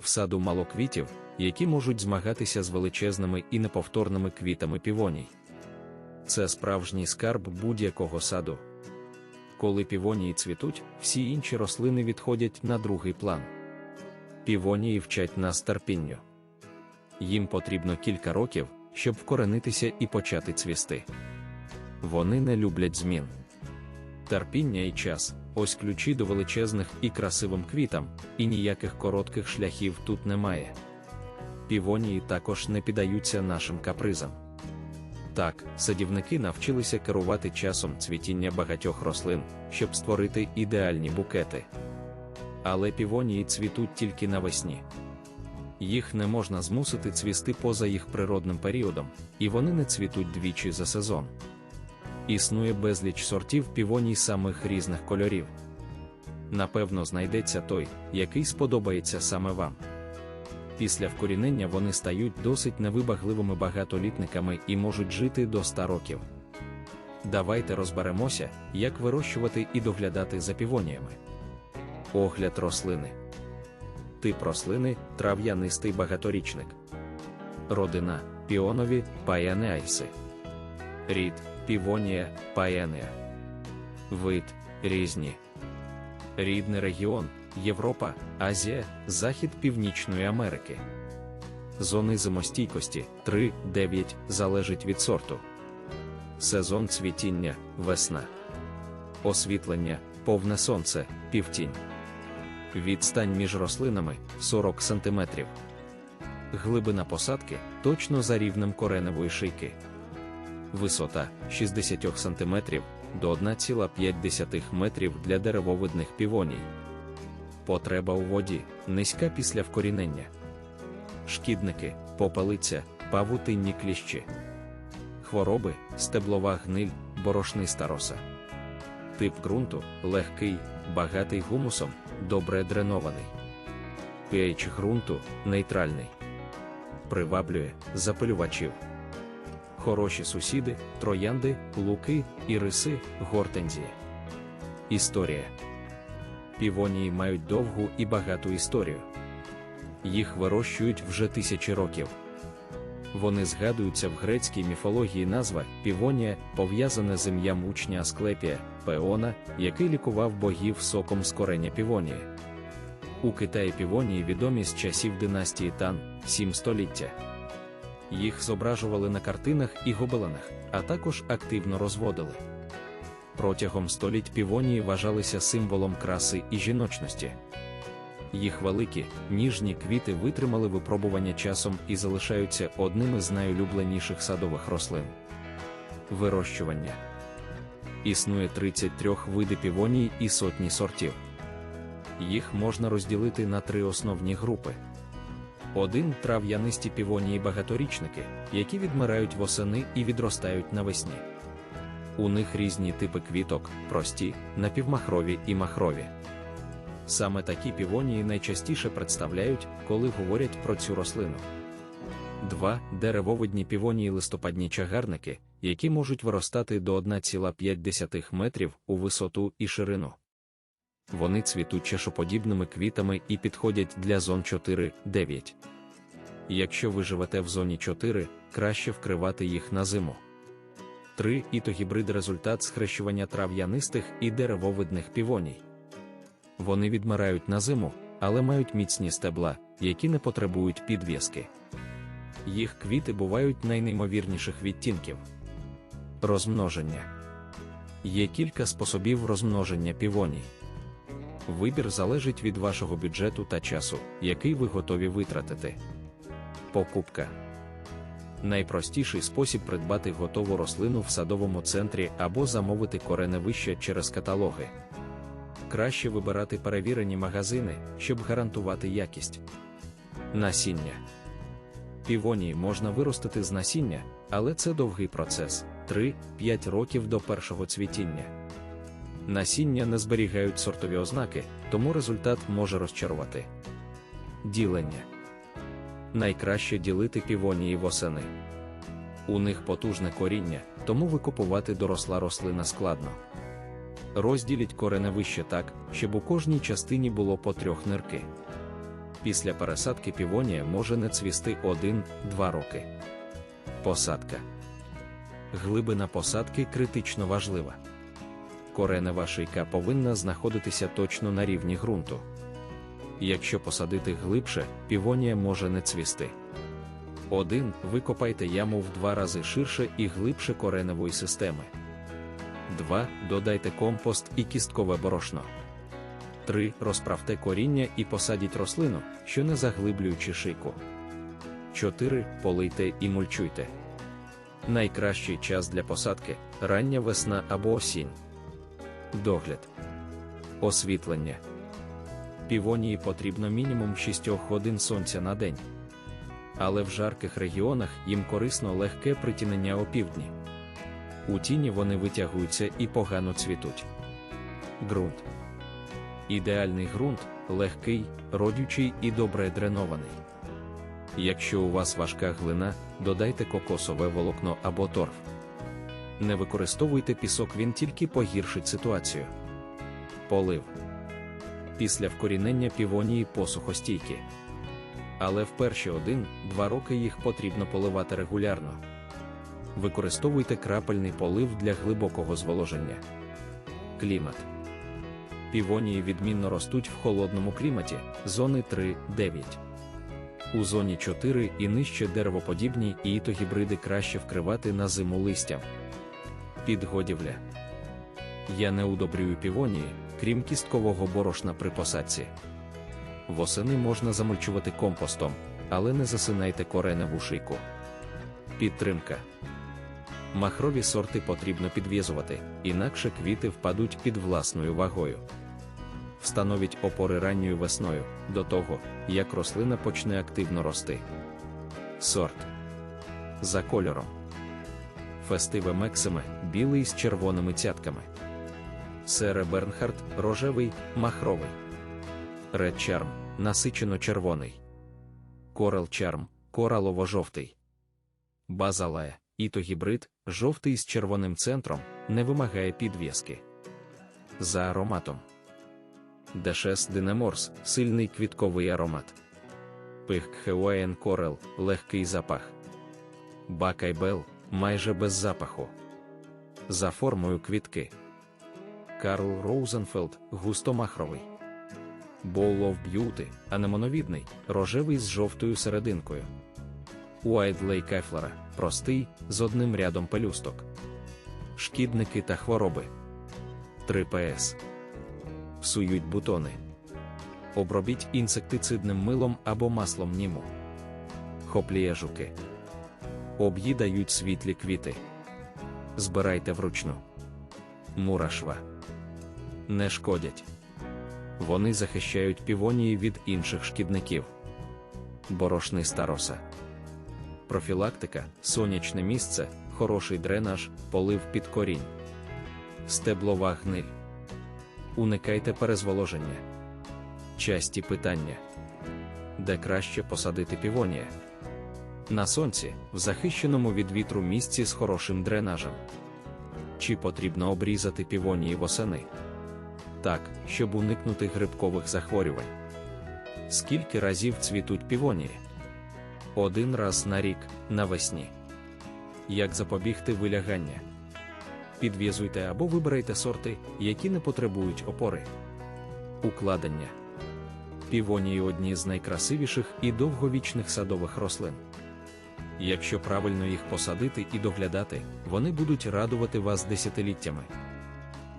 В саду мало квітів, які можуть змагатися з величезними і неповторними квітами півоній. Це справжній скарб будь-якого саду. Коли півонії цвітуть, всі інші рослини відходять на другий план. Півонії вчать нас терпінню. Їм потрібно кілька років, щоб вкоренитися і почати цвісти. Вони не люблять змін. Терпіння і час ось ключі до величезних і красивим квітам, і ніяких коротких шляхів тут немає. Півонії також не піддаються нашим капризам. Так, садівники навчилися керувати часом цвітіння багатьох рослин, щоб створити ідеальні букети. Але півонії цвітуть тільки навесні. Їх не можна змусити цвісти поза їх природним періодом, і вони не цвітуть двічі за сезон. Існує безліч сортів півоній самих різних кольорів. Напевно, знайдеться той, який сподобається саме вам. Після вкорінення вони стають досить невибагливими багатолітниками і можуть жити до 100 років. Давайте розберемося, як вирощувати і доглядати за півоніями. Огляд рослини. Тип рослини трав'янистий багаторічник. Родина піонові паянеайси. Рід півонія паянеа. Вид різні. Рідний регіон Європа, Азія, Захід Північної Америки. Зони зимостійкості 3-9 залежить від сорту. Сезон цвітіння весна. Освітлення повне сонце, півтінь. Відстань між рослинами 40 см. Глибина посадки точно за рівнем кореневої шийки. Висота 60 см до 1,5 метрів для деревовидних півоній. Потреба у воді низька після вкорінення. Шкідники, попелиця, павутинні кліщі. Хвороби, стеблова гниль, борошниста роса. Тип ґрунту легкий, багатий гумусом, добре дренований. pH ґрунту нейтральний. Приваблює запилювачів. Хороші сусіди, троянди, луки, іриси, гортензії. Історія. Півонії мають довгу і багату історію. Їх вирощують вже тисячі років. Вони згадуються в грецькій міфології назва півонія, пов'язане з ім'ям учня Асклепія, Пеона, який лікував богів соком з кореня півонії. У Китаї півонії відомі з часів династії Тан 7 століття. Їх зображували на картинах і гобеленах, а також активно розводили. Протягом століть півонії вважалися символом краси і жіночності. Їх великі, ніжні квіти витримали випробування часом і залишаються одними з найулюбленіших садових рослин. Вирощування існує 33 види півоній і сотні сортів. Їх можна розділити на три основні групи. Один трав'янисті півонії багаторічники, які відмирають восени і відростають навесні. У них різні типи квіток, прості, напівмахрові і махрові. Саме такі півонії найчастіше представляють, коли говорять про цю рослину. 2. Деревовидні півонії листопадні чагарники, які можуть виростати до 1,5 метрів у висоту і ширину. Вони цвітуть чашоподібними квітами і підходять для зон 4-9. Якщо ви живете в зоні 4, краще вкривати їх на зиму. 3. Ітогібрид результат схрещування трав'янистих і деревовидних півоній. Вони відмирають на зиму, але мають міцні стебла, які не потребують підв'язки. Їх квіти бувають найнеймовірніших відтінків. Розмноження є кілька способів розмноження півоній. Вибір залежить від вашого бюджету та часу, який ви готові витратити. Покупка найпростіший спосіб придбати готову рослину в садовому центрі або замовити кореневище через каталоги. Краще вибирати перевірені магазини, щоб гарантувати якість. Насіння півонії можна виростити з насіння, але це довгий процес 3-5 років до першого цвітіння. Насіння не зберігають сортові ознаки, тому результат може розчарувати. Ділення найкраще ділити півонії восени. У них потужне коріння, тому викупувати доросла рослина складно. Розділіть кореневище так, щоб у кожній частині було по трьох нирки. Після пересадки півонія може не цвісти 1-2 роки. Посадка. Глибина посадки критично важлива. Коренева шийка повинна знаходитися точно на рівні ґрунту. Якщо посадити глибше, півонія може не цвісти. 1. Викопайте яму в два рази ширше і глибше кореневої системи. 2. Додайте компост і кісткове борошно. 3. Розправте коріння і посадіть рослину, що не заглиблюючи шийку. 4. Полийте і мульчуйте. Найкращий час для посадки рання весна або осінь. Догляд. Освітлення. Півонії потрібно мінімум 6 годин сонця на день. Але в жарких регіонах їм корисно легке притінення опівдні. У тіні вони витягуються і погано цвітуть. Ґрунт. Ідеальний ґрунт легкий, родючий і добре дренований. Якщо у вас важка глина, додайте кокосове волокно або торф. Не використовуйте пісок, він тільки погіршить ситуацію. Полив. Після вкорінення півонії посухостійкі. Але в перші 1-2 роки їх потрібно поливати регулярно. Використовуйте крапельний полив для глибокого зволоження. Клімат. Півонії відмінно ростуть в холодному кліматі зони 3-9. У зоні 4 і нижче деревоподібні іїтогібриди краще вкривати на зиму листям. Підгодівля. Я не удобрюю півонії, крім кісткового борошна при посадці. Восени можна замульчувати компостом, але не засинайте кореневу шийку. Підтримка. Махрові сорти потрібно підв'язувати, інакше квіти впадуть під власною вагою. Встановіть опори ранньою весною до того, як рослина почне активно рости. Сорт за кольором. Фестиве Мексиме білий з червоними цятками. Сере Бернхард рожевий, махровий. Ред Charm насичено червоний. Корал Charm коралово-жовтий. Базалая ітогібрид, жовтий з червоним центром, не вимагає підв'язки. За ароматом. Дешес Динеморс сильний квітковий аромат. Пих Хеуаєн Корел легкий запах. Бакайбел майже без запаху. За формою квітки. Карл Роузенфелд густомахровий. Bowl of Beauty анемоновідний, рожевий з жовтою серединкою. Уайдлей Кайфлера простий, з одним рядом пелюсток. Шкідники та хвороби. 3 ПС. Псують бутони. Обробіть інсектицидним милом або маслом німу. Хопліє жуки. Об'їдають світлі квіти. Збирайте вручну. Мурашва. Не шкодять. Вони захищають півонії від інших шкідників. Борошний староса. Профілактика, сонячне місце, хороший дренаж, полив під корінь. Стеблова гниль. Уникайте перезволоження. Часті питання. Де краще посадити півонія? На сонці, в захищеному від вітру місці з хорошим дренажем. Чи потрібно обрізати півонії восени? Так, щоб уникнути грибкових захворювань. Скільки разів цвітуть півонії? Один раз на рік навесні. Як запобігти вилягання? Підв'язуйте або вибирайте сорти, які не потребують опори. Укладення. Півонії одні з найкрасивіших і довговічних садових рослин. Якщо правильно їх посадити і доглядати, вони будуть радувати вас десятиліттями.